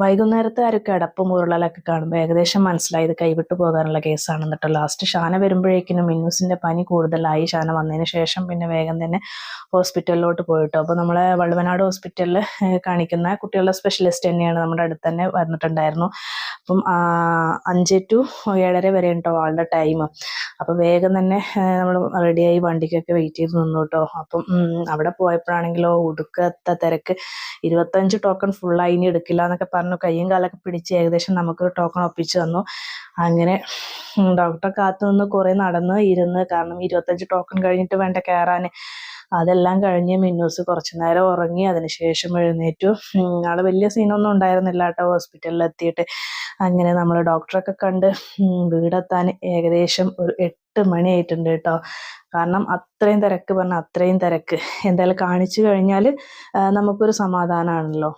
വൈകുന്നേരത്തെ ആ ഒരു കിടപ്പും ഉരുളലൊക്കെ കാണുമ്പോൾ ഏകദേശം മനസ്സിലായി. ഇത് കൈവിട്ടു പോകാനുള്ള കേസാണ് എന്നിട്ട് ലാസ്റ്റ് ഷാന വരുമ്പോഴേക്കിനും മിന്നൂസിന്റെ പനി കൂടുതലായി. ഷാന വന്നതിന് ശേഷം പിന്നെ വേഗം തന്നെ ഹോസ്പിറ്റലിലോട്ട് പോയിട്ടോ. അപ്പോൾ നമ്മളെ വള്ളുവനാട് ഹോസ്പിറ്റലിൽ കാണിക്കുന്ന കുട്ടികളുടെ സ്പെഷ്യലിസ്റ്റ് തന്നെയാണ് നമ്മുടെ അടുത്ത് തന്നെ വന്നിട്ടുണ്ടായിരുന്നു. അപ്പം അഞ്ച് ടു ഏഴര വരെ ഉണ്ടോ ആളുടെ ടൈം അപ്പോൾ വേഗം തന്നെ നമ്മൾ റെഡിയായി വണ്ടിക്കൊക്കെ വെയിറ്റ് ചെയ്ത് നിന്നു കേട്ടോ. അപ്പം അവിടെ പോയപ്പോഴാണെങ്കിലോ ഉടുക്കത്തെ തിരക്ക്. ഇരുപത്തഞ്ച് ടോക്കൺ ഫുള്ളായി ഇനി എടുക്കില്ല എന്നൊക്കെ പറഞ്ഞു കയ്യും കാലൊക്കെ പിടിച്ച് ഏകദേശം നമുക്കൊരു ടോക്കൺ ഒപ്പിച്ച് തന്നു. അങ്ങനെ ഡോക്ടറെ കാത്തു നിന്ന് കുറേ നടന്ന് ഇരുന്ന് കാരണം ഇരുപത്തഞ്ച് ടോക്കൺ കഴിഞ്ഞിട്ട് വേണ്ട കയറാൻ അതെല്ലാം കഴിഞ്ഞ് മിന്നൂസ് കുറച്ച് നേരം ഉറങ്ങി അതിനുശേഷം എഴുന്നേറ്റു. ആൾ വലിയ സീനൊന്നും ഉണ്ടായിരുന്നില്ല കേട്ടോ ഹോസ്പിറ്റലിൽ എത്തിയിട്ട് അങ്ങനെ നമ്മൾ ഡോക്ടറൊക്കെ കണ്ട് വീടെത്താൻ ഏകദേശം ഒരു എട്ട് മണിയായിട്ടുണ്ട് കേട്ടോ. കാരണം അത്രയും തിരക്ക് പറഞ്ഞാൽ അത്രയും തിരക്ക്. എന്തായാലും കാണിച്ചു കഴിഞ്ഞാൽ നമുക്കൊരു സമാധാനമാണല്ലോ